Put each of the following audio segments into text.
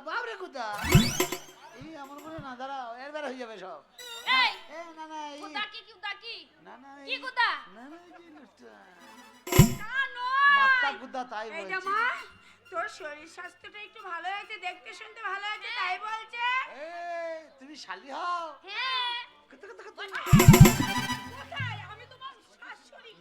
বাবরে কুদা। এই এমন করে না দাঁড়াও এর বের হয়ে যাবে সব। এই না না এই। কুদা কি কুদা কি? না না কি এই- কুদা? না না এই জিনিসটা। তা মাত্তা কুদা তাই এই যে মা তোর শরীর স্বাস্থ্যটা একটু ভালো হয়েছে দেখতে শুনতে ভালো হয়েছে তাই বলছে। এই তুমি শালি হও। হ্যাঁ। কত কত কত।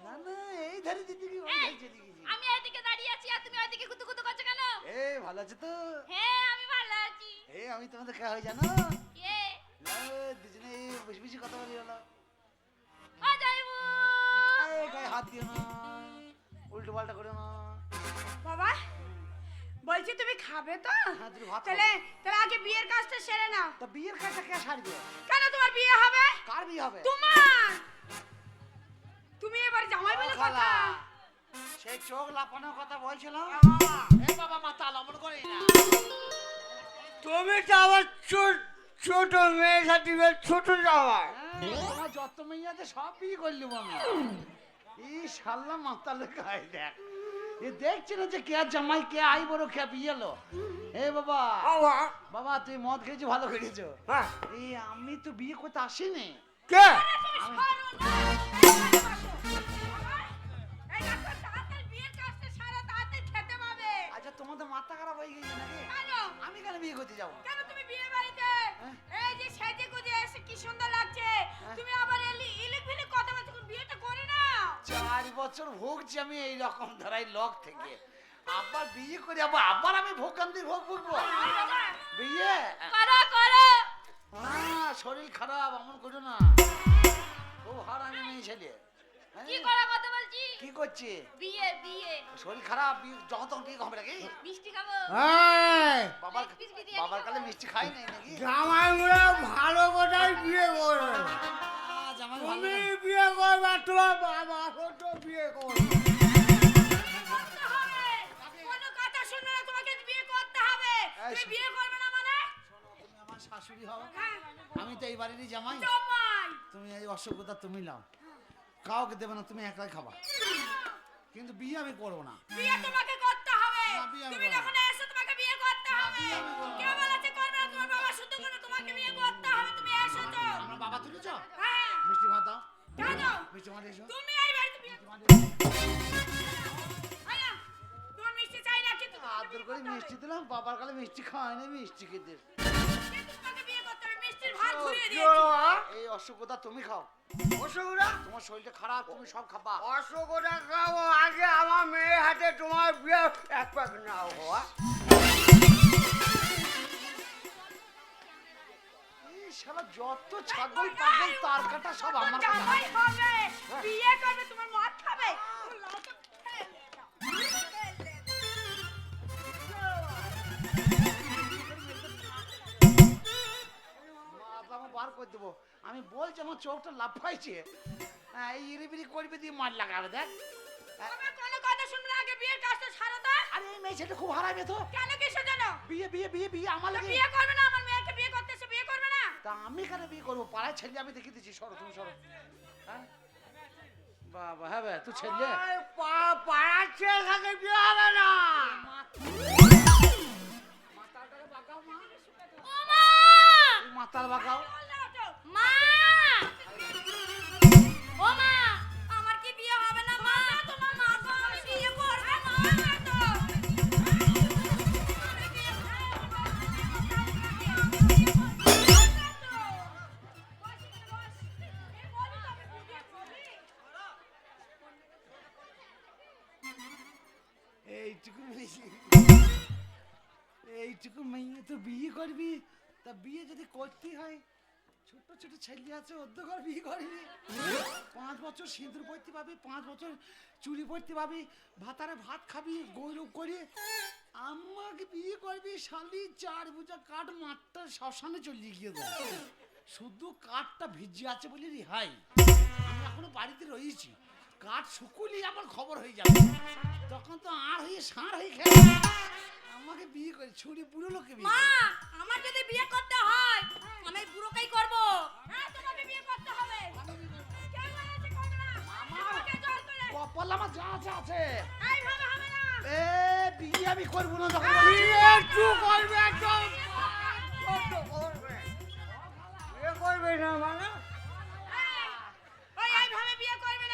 না না এই ধারে দিদি কি ওই ধারে চলে গেছি আমি এদিকে দাঁড়িয়ে আছি আর তুমি ওইদিকে কুতু কুতু করছ কেন? এই ভালো আছে তো? হ্যাঁ আমি ভালো আছি। এই আমি তোমাদের কে হয় জানো? কে দুজনে বেশি বেশি কথা বলি হলো। যাইবু এই গায়ে হাত দিও না। উল্টো পাল্টা করো না। বাবা বলছি তুমি খাবে তো? হ্যাঁ তাহলে তাহলে আগে বিয়ের কাজটা সেরে নাও। তা বিয়ের কাজটা কে সারবে? কেন তোমার বিয়ে হবে? কার বিয়ে হবে? তোমার! তুমি এবার জামাই বলে কথা। সেই চোখ লাপানোর কথা বলছিলাম এ বাবা মাথা লমন করে না। তুমি তো আমার ছোট ছোট মেয়ে সাথে ছোট হ্যাঁ, তোমার যত মেয়ে আছে সব বিয়ে করলাম আমি এই শাল্লা মাথা লেখায় দেখ। এ দেখছে না যে কে জামাই কে আই বড় কে বিয়ে এলো এ বাবা বাবা। বাবা তুই মদ খেয়েছো ভালো খেয়েছো। হ্যাঁ। এই আমি তো বিয়ে করতে আসিনি। কে? বছর ভুগছি আমি এই রকম ধারাই লক থেকে। আবার বিয়ে করে আবার আবার আমি ভোগান্তির ভোগ ভুগবো বিয়ে? করো করো। শরীর খারাপ এমন করো না। খুব হারামি মেয়ে ছেলে। হ্যাঁ? কি করা কথা বলছি? কি করছে? বিয়ে বিয়ে। শরীর খারাপ যখন তখন হবে নাকি? মিষ্টি খাব। হ্যাঁ বাবার বাবার। কালে মিষ্টি খাই নাই নাকি? জামাই মুড়ে ভালো কোথায় বিয়ে করবে। ভালো তুমি। বিয়ে করবে তোমার বাবা তো বিয়ে করবে করতে হবে। কোনো কথা শুনবে না, তোমাকে বিয়ে করতে হবে। এই তুমি শোনো। বিয়ে করবে না মানে? তুমি আমার শাশুড়ি হও হ্যাঁ, আমি তো এই বাড়িরই জামাই জামাই। তুমি এই অসুবিধা তুমি নাও কাউকে দেবে না তুমি একলাই খাবা কিন্তু বিয়ে আমি করব না বিয়ে তোমাকে করতে হবে। না, বিয়ে আমি তুমি করব যখন এসো তোমাকে বিয়ে করতে হবে। বিয়ে আমি করব না। কে বলেছে করবে না? তোমার বাবা শুদ্ধ করে তোমাকে বিয়ে করতে হবে। তুমি এসেছ। বাবা তুলেছ? হ্যাঁ, মিষ্টি ভাত দাও। কেন? মিষ্টি ভাত এসো। তুমি এই বাড়িতে বিয়ে তোমার মিষ্টি চাই না, কিন্তু আদর করে মিষ্টি দিলাম বাবার কালে মিষ্টি খাওয়াই না মিষ্টি খেতে? এই অসুবিধা তুমি খাও। তোমার শরীরটা খারাপ তুমি সব খাবা। আগে আমার মেয়ের হাতে তোমার বিয়ে এক পাক নাও বাবা শালা যত ছাগল পাগল তার কাটা সব আমার জামাই হবে, বিয়ে করবে, তোমার মদ খাবে। বার করে দেবো। আমি বলছি আমার চোখটা লাফাইছে। হ্যাঁ এই ইরিবিরি করবি দিয়ে মার লাগাবে দেখ। হ্যাঁ, কোনো কথা শুনবে না, আগে বিয়ের কাজটা সারো তো। আরে এই মেয়ে খুব হারাবে তো। কেন কিসের জন্য? বিয়ে বিয়ে বিয়ে বিয়ে আমার বিয়ে করবে না, আমার মেয়েকে বিয়ে করতে এসে বিয়ে করবে না? তা আমি কেন বিয়ে করব? পাড়ায় ছেলে আমি দেখে দিচ্ছি। সরো তুমি সরো। হ্যাঁ? বাবা হ্যাঁ ভাই তুই ছেলে? পা- পাড়ার ছেলে থাকে বিয়ে হবে না। ও মা! তুই মাতাল বাগাও এইটুকু মেয়ে তো বিয়ে করবি? তা বিয়ে যদি করতে হয় ছোট ছোট ছেলে আছে অর্ধ ঘর বিয়ে করবি পাঁচ বছর সিঁদুর পড়তে পাবি, পাঁচ বছর চুরি পড়তে পাবি, ভাতারে ভাত খাবি গৌরব করে। আমাকে বিয়ে করবি, শালি চার বুঝা কাঠ মাঠটা শ্মশানে চলিয়ে গিয়ে দেয় শুধু কাঠটা ভিজে আছে বলে রেহাই। আমি এখনও বাড়িতে রয়েছি। কাঠ শুকুলি আমার খবর হয়ে যাবে। তখন তো আর হয়ে সার হয়ে খেলে আমাকে বিয়ে করে ছুরি বুড়ো লোকে বিয়ে মা আমার যদি বিয়ে করতে হয় আমি বুড়োকেই করব। হ্যাঁ তোমাকে বিয়ে করতে হবে।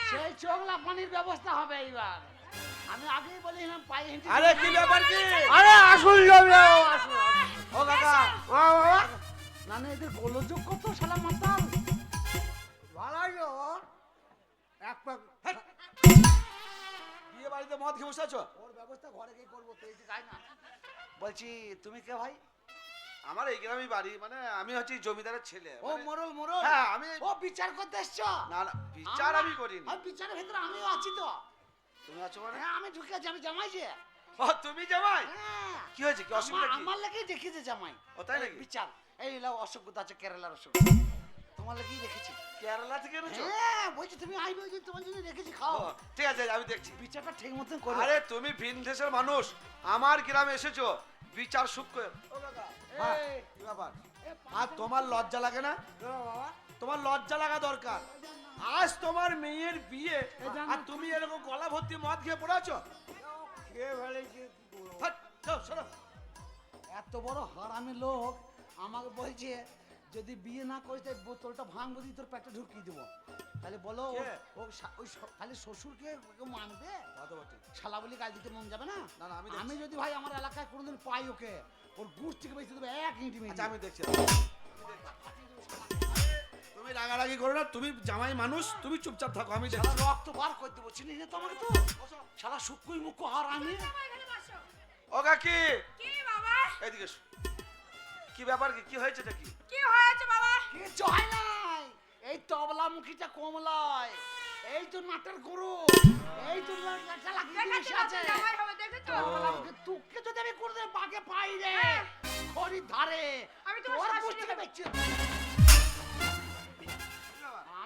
সেই চোখলা পানির ব্যবস্থা হবে এইবার। আমি আগেই বলেছিলাম পায়ে হেঁটে আরে কি ব্যাপার কি? আরে আসুন জমি আসুন ও কাকা। ও বাবা না না এদের গোলযোগ কত শালা মাতাল। ভালো এক পাক বিয়ে বাড়িতে মদ খেয়ে বসে আছো? ওর ব্যবস্থা ঘরে গিয়ে করব তো এই যে গাই না। বলছি তুমি কে ভাই? আমার এই গ্রামে বাড়ি মানে আমি হচ্ছি জমিদারের ছেলে। ও মানে- মোরল মোরল। হ্যাঁ আমি ও বিচার করতে এসছো? না না বিচার আমি করিনি। আর বিচারের ভেতরে আমিও আছি তো। তুমি আছো মানে? হ্যাঁ আমি ঢুকে আছি আমি জামাই যে। ও তুমি জামাই? হ্যাঁ। কি হয়েছে? কি অসুবিধা আমার- কি? আমার লাগেই দেখেছে জামাই। ও তাই নাকি? বিচার। এই লাও অসভ্যতা আছে? কেরালার অসভ্য তোমার লাগেই রেখেছি কেরালা থেকে এনেছো? হ্যাঁ বলছি তুমি আইবে ওই তোমার জন্য রেখেছি খাও। ঠিক আছে আমি দেখছি। বিচারটা ঠিক মতন করো। আরে তুমি ভিন দেশের মানুষ। আমার গ্রামে এসেছ। বিচার সুখ করে ও এই, কি ব্যাপার? আর তোমার লজ্জা লাগে না? বাবা। তোমার লজ্জা লাগা দরকার। আজ তোমার মেয়ের বিয়ে। আর তুমি এরকম গলা ভর্তি মদ খেয়ে পড়ে আছো? কে ফেলেছে কি? করব? ফাট, যাও, সরো। এত বড় হারামি লোক আমাকে বলছে যদি বিয়ে না করিস তাই বোতলটা ভাঙবো দিয়ে তোর পেটে ঢুকিয়ে দেবো। তাহলে বলো ও- ওই খালি শ্বশুরকে মানবে? শালা বলি গাল দিতে মন যাবে না? আমি যদি ভাই আমার এলাকায় কোনোদিন পাই ওকে ওর গুড় থেকে বেঁচে দেবে এক ইঁটি আচ্ছা আমি দেখছি। রাগারাগি করো না তুমি জামাই মানুষ তুমি চুপচাপ থাকো আমি শালা রক্ত বার করে দেবো চিনিস না তো? আমাকে তো শালা শুকুই মুখ এখানে বসো। ও কাকি। কি বাবা? এইদিকে এসো। কি ব্যাপার কি? কি হয়েছে কি কি হয়েছে বাবা? কিচ্ছু হয় নাই। এই তবলা মুখিটা কমলায়। এই তো নাটের গরু। এই তো তুকে যদি আমি কোনোদিন বাগে পাই রে খড়ির ধারে আমি তোমার তোর শাশুড়ি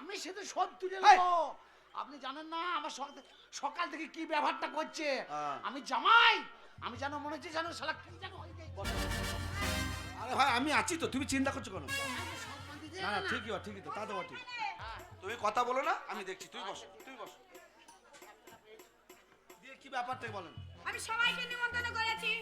আমি সেটা সব তুলে! নেব। আপনি জানেন না আমার সকাল সকাল থেকে কি ব্যবহারটা করছে? হ্যাঁ। আমি জামাই! আমি জানো মনে হচ্ছে জানো শালা কি জানো আরে ভাই আমি আছি তো তুমি চিন্তা করছ কেন? না না ঠিকই বা ঠিকই তো তা তো বা ঠিক হ্যাঁ। তুমি কথা বলো না আমি দেখছি তুই বস তুই বস। দিয়ে কি ব্যাপারটা বলেন? আমি সবাইকে নিমন্ত্রণ করেছি।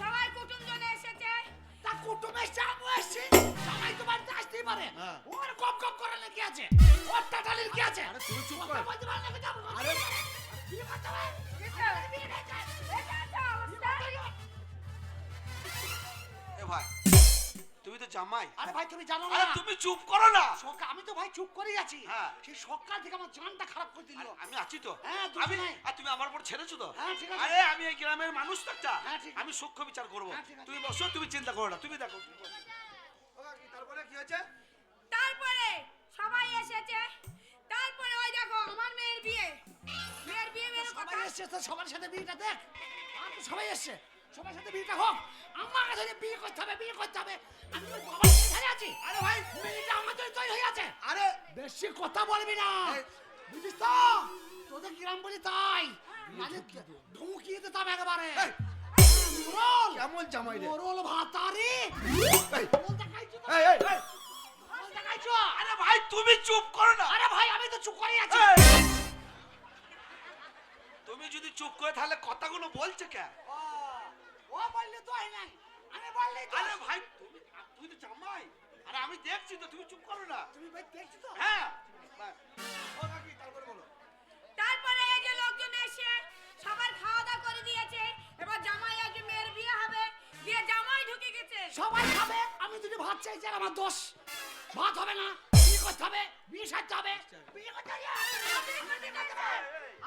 সবাই কুটুমজন এসেছে। তা কুটুম এসছে আমি এসছি। জামাই তো আসতেই পারে। হ্যাঁ। ওর কম কম করে লেগে আছে। ওর টাটালির কি আছে। আরে তুমি চুপ কথা কর। বলতে পারলে কি যাব। আরে বিয়ে করতে হবে। বিয়ে করতে হবে। এ ভাই। তো জামাই। আরে ভাই তুমি জানো না। তুমি চুপ করো না। সকাল আমি তো ভাই চুপ করেই আছি। হ্যাঁ। সেই সকাল থেকে আমার জানটা খারাপ করে দিল। আমি আছি তো। হ্যাঁ, তুমি আর তুমি আমার উপর ছেড়েছো তো? হ্যাঁ, ঠিক আছে। আরে আমি এই গ্রামের মানুষ তো একটা। হ্যাঁ। আমি সূক্ষ্ম বিচার করব। তুমি বসো তুমি চিন্তা করো না। তুমি দেখো। তারপরে কি হয়েছে? তারপরে সবাই এসেছে। তারপরে ওই দেখো আমার মেয়ের বিয়ে। মেয়ের বিয়ে মেয়ের কথা। সবাই এসছে তো সবার সাথে বিয়েটা দেখ। আর তো সবাই এসছে। সবার সাথে বিয়েটা হোক। আমার কাছে বিয়ে করতে হবে বিয়ে করতে হবে। আমি তো বাবার ছেড়ে আছি। আরে ভাই। মেয়েটা আমার জন্য তৈরি হয়ে আছে। আরে। বেশি কথা বলবি না। বুঝিস তো? তোদের গ্রাম বলি তাই। মানে ধমকিয়ে দিতে হবে একেবারে মোরল। কেমন জামাই রে? মোরল ভাতারি। এই, এই, আরে ভাই তুমি চুপ করো না। আরে ভাই আমি তো চুপ করেই আছি। তুমি যদি চুপ করে তাহলে কথাগুলো বলছে কে ও, বললে তো হয় নাই। আমি বললেই তো আরে ভাই তুমি তুই তো জামাই। আরে আমি দেখছি তো তুমি চুপ করো না। তুমি ভাই দেখছি তো? হ্যাঁ। ও কাকি তারপরে বলো। তারপরে এই যে লোকজন এসে সবার খাওয়া দাওয়া করে দিয়েছে এবার জামাই আগে মেয়ের বিয়ে হবে দিয়ে জামাই ঢুকে গেছে। সবাই খাবে আমি যদি ভাত চাইছি আর আমার দোষ। ভাত হবে না বিয়ে করতে হবে বিয়ে সারতে হবে। বিয়ে করতে হবে।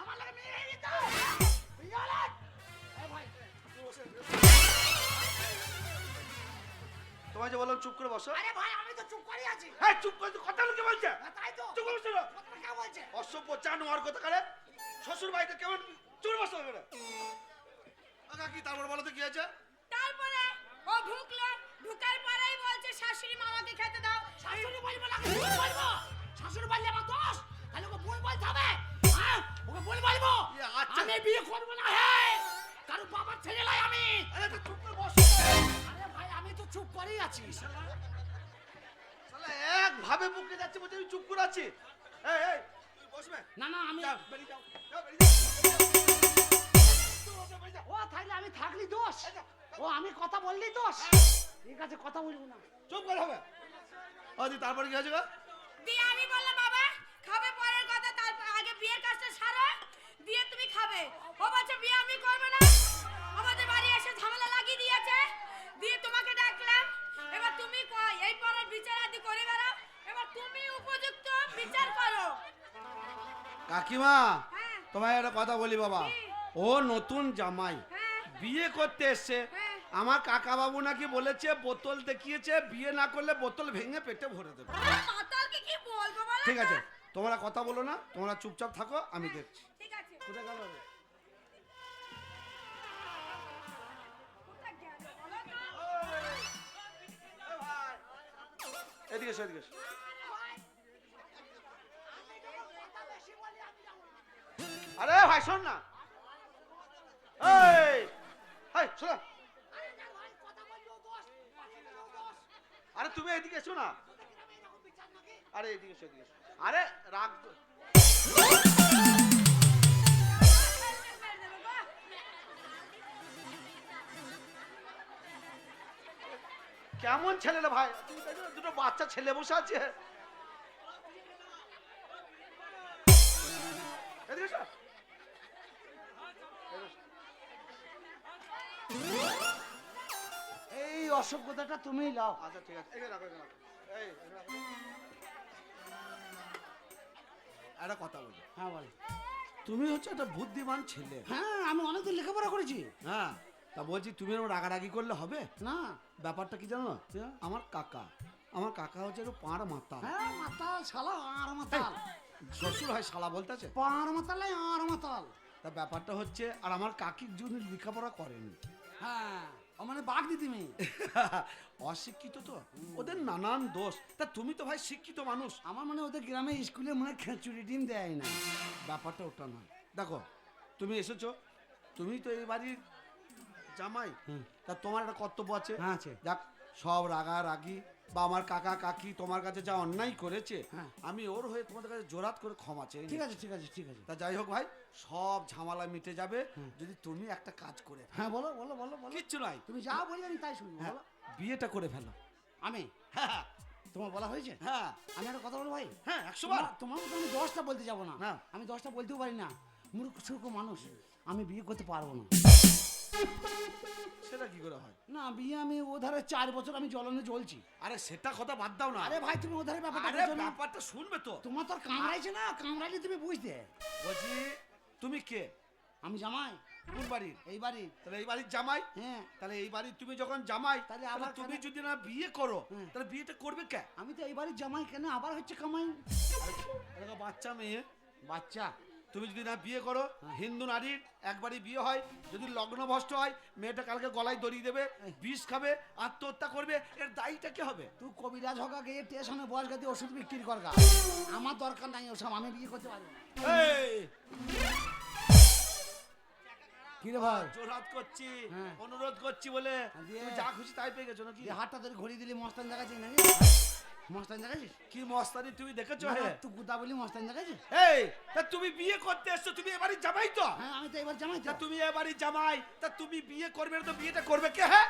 আমার লাগে মেয়ে হয়ে যেতে হবে। বিয়ে তোমায় যে বললাম চুপ করে বসো। আরে ভাই আমি তো চুপ করে আছি। হ্যাঁ চুপ করে তো কথা লোকে বলছে। হ্যাঁ, তাই তো। চুপ করে বসো কথাটা কে বলছে? অসভ্য জানোয়ার কথা কারে শ্বশুর বাড়িতে কেমন চুপ বসো করে ও কাকি তারপর বলো তো কি হয়েছে? তারপরে ও ঢুকলো ঢুকার পরেই বলছে শাশুড়ি মামাকে খেতে দাও। শাশুড়ি বলব না ভুল বলব। শাশুড়ি বললে আমার দোষ। তাহলে ওকে ভুল বলতে হবে। হ্যাঁ ওকে ভুল বলব। এ, আচ্ছা। আমি বিয়ে করব না হে কারও বাবার ছেলে লাই আমি। আরে তো চুপ করে বস। আরে ভাই আমি তো চুপ করেই আছি। শালা। এক ভাবে বুকে যাচ্ছে বলছে আমি চুপ করে আছি। এই এই তুই বসবে না না আমি যাও বেরিয়ে যাও। যাও বেরিয়ে যাও। তুই বসে বেরিয়ে যাও ও তাহলে আমি থাকলি দোষ। ও আমি কথা বললি দোষ? ঠিক আছে কথা বলব না। চুপ করে হবে। দি তারপরে কি হয়েছে গো? দিয়ে আমি বললাম বাবা খাবে পরের কথা তার আগে বিয়ের কাজটা সারো দিয়ে তুমি খাবে। ও বলছে বিয়ে আমি করব না। আমাদের বাড়ি এসে ঝামেলা লাগিয়ে দিয়েছে। দিয়ে তোমাকে ডাকলাম এবার তুমি এই পরের বিচার আদি করে বেড়াও। এবার তুমি উপযুক্ত বিচার করো। কাকিমা হ্যাঁ। তোমায় একটা কথা বলি বাবা। ও নতুন জামাই। হ্যাঁ। বিয়ে করতে এসছে। হ্যাঁ। আমার কাকা বাবু নাকি বলেছে বোতল দেখিয়েছে বিয়ে না করলে বোতল ভেঙে পেটে ভরে দেবে। ঠিক আছে তোমরা কথা বলো না তোমরা চুপচাপ থাকো আমি দেখছি। কোথায় গেল এদিকে এসো এদিকে। আরে ভাই শোন না। এই শোন। আরে তুমি এদিকে এসো না। আরে এদিকে এসো এদিকে। আরে রাগ কেমন ছেলে রে ভাই? তুমি দুটো বাচ্চা ছেলে বসে আছে? এই অসভ্যতাটা তুমিই লাও। আচ্ছা ঠিক আছে। একটা কথা বলি। হ্যাঁ বল। তুমি হচ্ছে একটা বুদ্ধিমান ছেলে। হ্যাঁ আমি অনেকদিন লেখাপড়া করেছি। হ্যাঁ। তা বলছি তুমি এরকম রাগারাগি করলে হবে? না। ব্যাপারটা কি জানো। আমার কাকা। আমার কাকা হচ্ছে একটু পাঁড় মাথা হ্যাঁ মাতাল শালা আর মাতাল। শ্বশুর হয় শালা বলতে আছে? পার মাতাল আর মাতাল। তা ব্যাপারটা হচ্ছে আর আমার কাকির জন্য লেখাপড়া করেনি। হ্যাঁ মানে বাঘ দিদি মেয়ে অশিক্ষিত তো। ওদের নানান দোষ। তা তুমি তো ভাই শিক্ষিত মানুষ। আমার মানে ওদের গ্রামে স্কুলে মনে খেচুড়ি ডিম দেয় না ব্যাপারটা ওটা নয়। দেখো তুমি এসেছ। তুমি তো এই বাড়ির জামাই। তা তোমার একটা কর্তব্য আছে। হ্যাঁ আছে। যাক সব রাগা রাগি বা আমার কাকা কাকি তোমার কাছে যা অন্যায় করেছে হ্যাঁ। আমি ওর হয়ে তোমাদের কাছে জোরাত করে ক্ষমা চাই ঠিক আছে ঠিক আছে ঠিক আছে। তা যাই হোক ভাই সব ঝামেলা মিটে যাবে। যদি তুমি একটা কাজ করে হ্যাঁ বলো বলো বলো বলো। কিচ্ছু নাই। তুমি যা বলবে আমি তাই শুনব হ্যাঁ, বলো। বিয়েটা করে ফেলো। আমি? হ্যাঁ তোমার বলা হয়েছে? হ্যাঁ। আমি একটা কথা বলব ভাই? হ্যাঁ একশো বার তোমার- মতো আমি দশটা বলতে যাব না। আমি দশটা বলতেও পারি না। মূর্খ মানুষ। আমি বিয়ে করতে পারব না। সেটা কি করে হয়? না বিয়ে আমি ও ধারে চার বছর আমি জ্বলনে জ্বলছি। আরে সেটা কথা বাদ দাও না। আরে ভাই তুমি ও ধারে ব্যাপারটা আরে ব্যাপারটা শুনবে তো। তোমার তো কামড়াইছে না কামড়াইলে তুমি বুঝতে। বলছি তুমি কে? আমি জামাই। কোন বাড়ির? এই বাড়ি তাহলে এই বাড়ির জামাই? হ্যাঁ। তাহলে এই বাড়ির তুমি যখন জামাই তাহলে আবার তুমি যদি না বিয়ে করো হুম। তাহলে বিয়েটা করবে কে? আমি তো এই বাড়ির জামাই কেন? আবার হচ্ছে কামাই। বাচ্চা মেয়ে বাচ্চা। তুমি যদি না বিয়ে করো। হিন্দু নারীর একবারই বিয়ে হয় যদি লগ্ন ভ্রষ্ট হয় মেয়েটা কালকে গলায় দড়িয়ে দেবে বিষ খাবে আত্মহত্যা করবে এর দায়ীটা কে হবে তুই কবিরাজ হকা গিয়ে স্টেশনে বয়স গাদি ওষুধ বিক্রি কর গা। আমার দরকার নাই ওসব আমি বিয়ে করতে পারব না এই কি রে ভাই করছি হ্যাঁ। অনুরোধ করছি বলে যা খুশি তাই পেয়ে গেছো নাকি হাতটা ধরে ঘড়ি দিলি মস্তান দেখাচ্ছিস নাকি মস্তান দেখাচ্ছিস কি মস্তানি তুমি দেখেছ হ্যাঁ? তুই গুদা বলি মস্তান দেখাচ্ছিস এই তা তুমি বিয়ে করতে এসছো তুমি এবারে জামাই তো? হ্যাঁ আমি তো এবার জামাই তা। তুমি এবারে জামাই তা তুমি বিয়ে করবে না তো বিয়েটা করবে কে হ্যাঁ?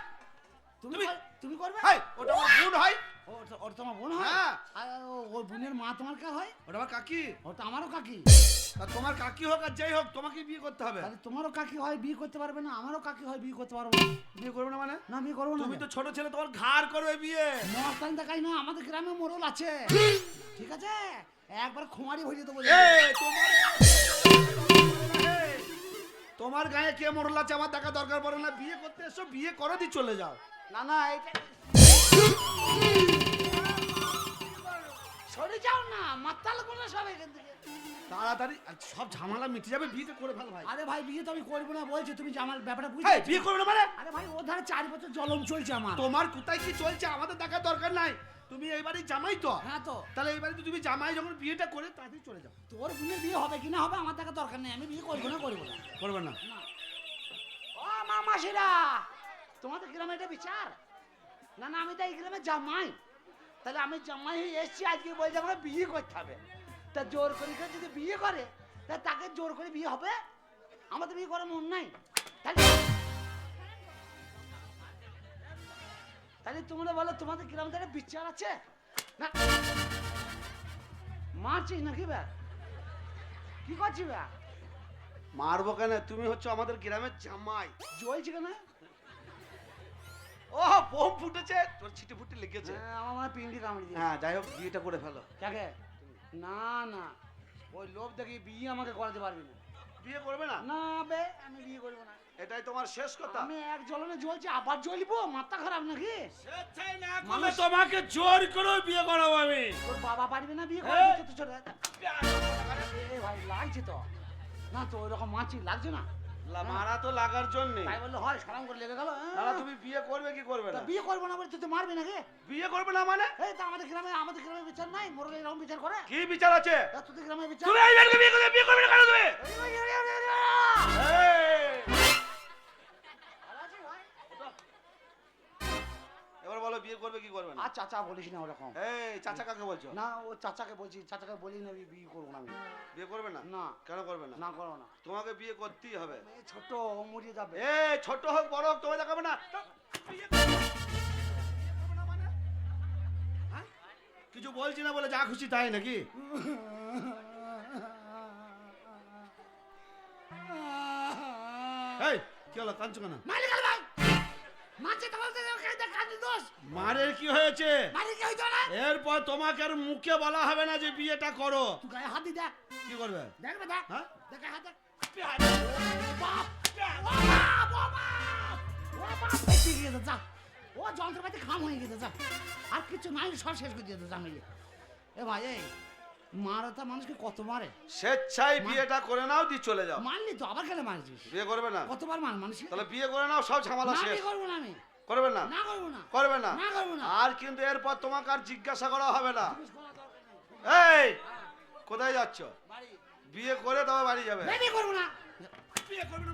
তুমি তুমি- করবে? হ্যাঁ ওটা আমার বোন হয়। ও ওর তোমার বোন হয়। হ্যাঁ। আর ওর বোনের মা তোমার কে হয়? ওটা আমার কাকি। ওটা আমারও কাকি। তোমার কাকি হোক আর যাই হোক তোমাকে বিয়ে করতে হবে। তাহলে তোমারও কাকি হয় বিয়ে করতে পারবে না আমারও কাকি হয় বিয়ে করতে পারব না। বিয়ে করবে না মানে? না বিয়ে করব না। তুমি তো ছোট ছেলে তোমার ঘাড় করবে বিয়ে। মস্তান দেখাই না আমাদের গ্রামে মোড়ল আছে। ঠিক আছে? একবার খোঁয়ারি হয়ে যেতে বলে তোমার গায়ে কে মরল আছে আমার দেখা দরকার পড়ে না বিয়ে করতে এসো বিয়ে করো দি চলে যাও। না না এটা সরে যাও না মাতাল করে সব এখান থেকে। তাড়াতাড়ি আর সব ঝামেলা মিটে যাবে বিয়েটা করে ফেল ভাই। আরে ভাই বিয়ে তো আমি করব না বলছি তুমি আমার ব্যাপারটা বুঝতে এই, বিয়ে করবে না মানে? আরে ভাই ও ধারে চার বছর জলম চলছে আমার। তোমার কোথায় কি চলছে আমাদের দেখার দরকার নাই। তুমি এই বাড়ির জামাই তো? হ্যাঁ তো। তাহলে এই বাড়িতে তুমি জামাই যখন বিয়েটা করে তাড়াতাড়ি চলে যাও। তোর বোনের বিয়ে হবে কি না হবে আমার দেখা দরকার নেই। আমি বিয়ে করব না করব না। করবে না। ও মা মাসিরা তোমাদের গ্রামে এটা বিচার? না না আমি তো এই গ্রামে জামাই। তাহলে আমি জামাই হয়ে এসছি আজকে বলছি? আমাকে বিয়ে করতে হবে। তা জোর করে কেউ যদি বিয়ে করে তা তাকে জোর করে বিয়ে হবে? আমাদের বিয়ে করার মন নাই। তাহলে তাহলে তোমরা বলো তোমাদের গ্রামে একটা বিচার আছে? না। মারছিস নাকি ব্যাগ কি করছিস ব্যাগ মারবো কেন? তুমি হচ্ছে আমাদের গ্রামের জামাই। জ্বলছে কেন ও বোম ফুটেছে। তোর ছিটে ফুটে লেগেছে। হ্যাঁ, আমার মনে পিন্ডি কামড়ি দিয়ে হ্যাঁ যাই হোক বিয়েটা করে ফেলো। দেখে না না। ওই লোভ দেখি বিয়ে আমাকে করাতে পারবি না। বিয়ে করবে না? না বে আমি বিয়ে করব না। এটাই তোমার শেষ কথা। আমি এক জ্বলনে জ্বলছি আবার জ্বলবো? মাথা খারাপ নাকি? স্বেচ্ছায় না করলে তোমাকে জোর করে বিয়ে করাবো আমি। তোর বাবা পারবে না বিয়ে! করতে? তো ছোট। ভাই লাগছে তো। না তো ওই রকম মাছি লাগছে না? মারা তো লাগার জন্য। তাই বলল হয় সারাম করে লেগে গেল হ্যাঁ? তুমি বিয়ে করবে কি করবে না? বিয়ে করব না বলে তুই মারবি নাকি? বিয়ে করবে না মানে? এই তা আমাদের গ্রামে আমাদের গ্রামে বিচার নাই মোরগে এরকম বিচার করে। কি বিচার আছে? তা তোদের গ্রামে বিচার তুমি এই বিয়ে করবে বিয়ে করবে না কেন তুমি? করবে কি করবে না? আর চাচা বলিস না ওরকম। এই চাচা কাকে বলছো? না ও চাচাকে বলছি চাচাকে বলি না আমি বিয়ে করব না আমি। বিয়ে করবে না? না। কেন করবে না? না করব না। তোমাকে বিয়ে করতেই হবে। ছোট ও মরিয়ে যাবে। এ ছোট হোক বড় হোক তোমায় দেখাবে না। মানে? হ্যাঁ? কিছু বলছি না বলে যা খুশি তাই নাকি? এই কি হলো কাঁদছো কেন? মালিক মাছে তোমার তো কাজে দোষ। মারের কি হয়েছে? মালিক কি হইতো না এরপর তোমাকে আর মুখে বলা হবে না যে বিয়েটা করো। তুই গায়ে হাত দি দেখ। কি করবে? দেখবে দেখ। হ্যাঁ? দেখ হাত দেখ বাপ যা। ও যন্ত্রপাতি খাম হয়ে গেছে যা। আর কিছু নাই সব শেষ করে দিয়ে যা এ ভাই এই। মারা তা মানুষকে কত মারে? স্বেচ্ছায় বিয়েটা করে নাও দিয়ে চলে যাও। মারলি তো আবার কেন মারছিস? বিয়ে করবে না। কতবার মার মানুষ তাহলে বিয়ে করে নাও সব ঝামেলা শেষ। করব না আমি। করবে না? না করব না। করবে না? না করব না। আর কিন্তু এরপর তোমাকে আর জিজ্ঞাসা করা হবে না। এই কোথায় যাচ্ছ? বিয়ে করে তবে বাড়ি যাবে। বিয়ে করব না। বিয়ে করবে না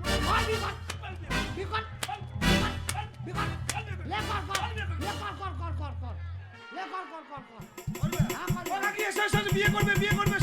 বিয়ে করবে বিয়ে করবে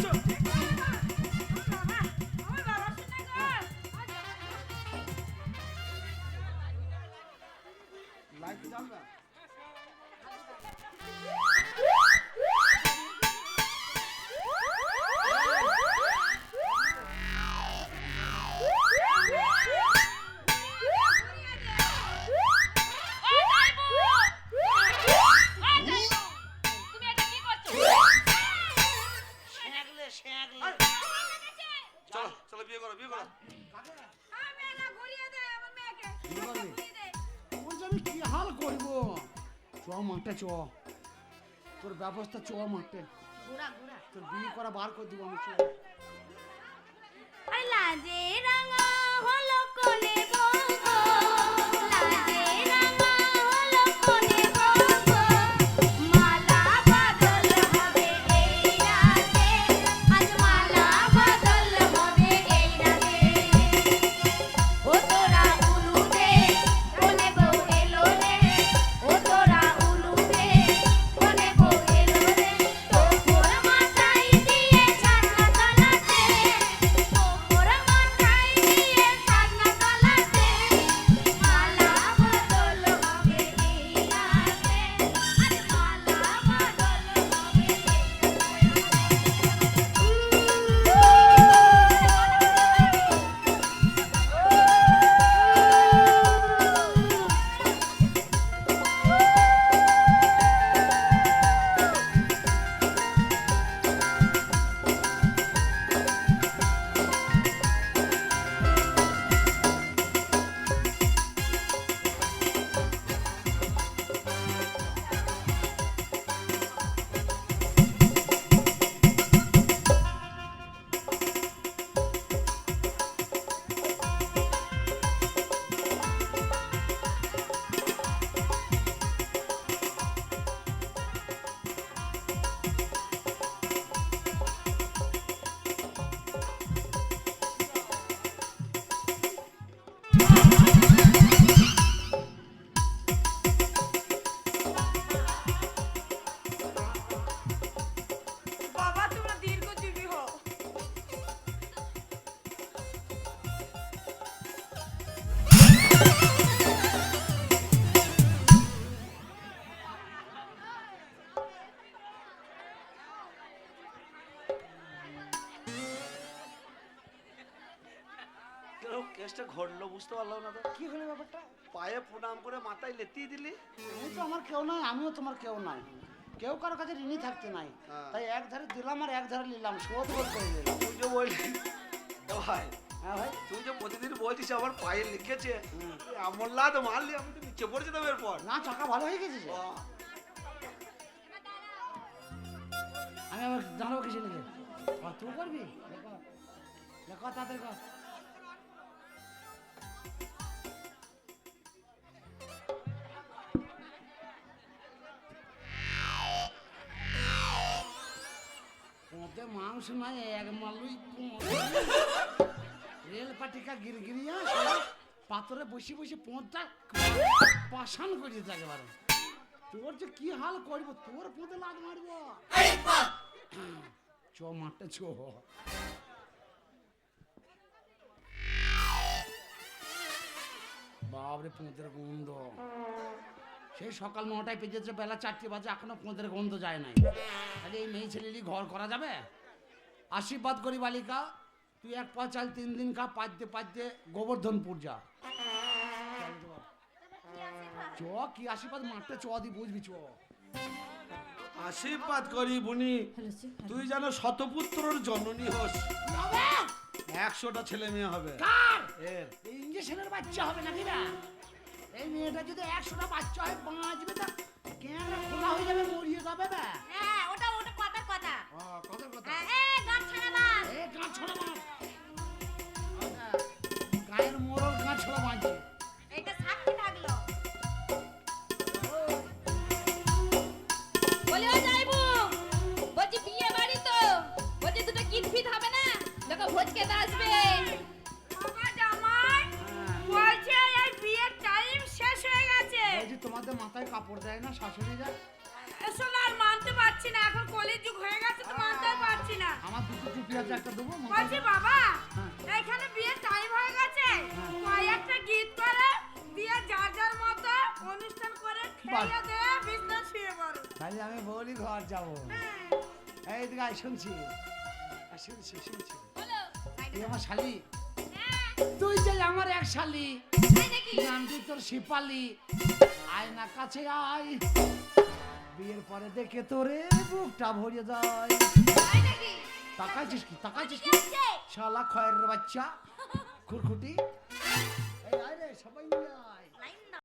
যে আমি কি হাল করব? চ মাঠে চ। তোর ব্যবস্থা চ মাঠে। তোর বিয়ে করা বার করে দিব আমি চ। আরে লাজে। বুঝতে পারলাম না তো। কি হলো ব্যাপারটা? পায়ে প্রণাম করে মাথায় লেতিয়ে দিলি? তুমি তো আমার কেউ নাই আমিও তোমার কেউ নাই কেউ কারোর কাছে ঋণই থাকতে নাই। হ্যাঁ। তাই এক ধারে দিলাম আর এক ধারে নিলাম শোধ বোধ করে নিলাম। তুই যে বললি ভাই হ্যাঁ ভাই? তুই যে প্রতিদিন বলছিস আমার পায়ে লিখেছে এমন লাদ মারলি আমি তো নিচে পড়ে যেতাম এরপর। না চাকা ভালো হয়ে গেছে আমি আবার জানাব কিছু নাকি তুই করবি? দেখো তাদের কর। ওতে মাংস নাই, এক মালুই রেল পাটিকা গিরগিরিয়া পাথরে বসে বসে পোঁতটা পাশান করিয়ে থাকে একেবারে। তোর যে কি হাল করব, তোর পোঁতে লাগ মারব। চ মাঠে চ। বাবরে পোঁতের গন্ধ। সেই সকাল নটায় পেঁচেছে বেলা চারটে বাজে এখনও পোঁতের গন্ধ যায় নাই। তাহলে এই মেয়ে ছেলেরই ঘর করা যাবে? আশীর্বাদ করি বালিকা তুই এক পা চাল তিন দিন খা পাঁচতে পাঁচতে গোবর্ধনপুর যা। চ কি আশীর্বাদ? মাঠে চ দি বুঝবি চ। আশীর্বাদ করি বুনি তুই যেন শতপুত্রর জননী হোস। একশোটা ছেলে মেয়ে হবে। এর। ইঞ্জেকশনের বাচ্চা হবে নাকি না এই মেয়েটা যদি একশোটা বাচ্চা হয় বাঁচবে তা কেন খোলা হয়ে যাবে মরিয়ে যাবে না হ্যাঁ ওটা ওটা কথার কথা। কত কথা। হ্যাঁ, এ গাছ ছাড়া বাস এ গাছ ছাড়া মাছ কাপড় দেয় না শাশুড়ি যায় আসলে আর মানতে পারছি না এখন কলের যুগ হয়ে গেছে তো মানতে পারছি না। আমার দুটো টুপি আছে একটা দেবো বলছি বাবা হ্যাঁ। এখানে বিয়ের টাইম হয়ে গেছে। কয়েকটা গীত করে দিয়ে যার যার মতো অনুষ্ঠান করে খেয়ে দিয়ে বিছনা শুয়ে পড়ো। তাহলে আমি বলি ঘর যাব। এই দিকে আয়, শুনছি। শুনছি শুনছি। তুই আমার শালি? হ্যাঁ। তুই যে আমার এক শালি নামটি তোর শিপালি। আয় না কাছে আয়। বিয়ের পরে দেখে তোরে বুকটা ভরিয়ে যায়। তাকাইছিস কি? তাকাইছিস কি শালা খয়ের বাচ্চা। খুরখুটি। এই আয় রে সবাই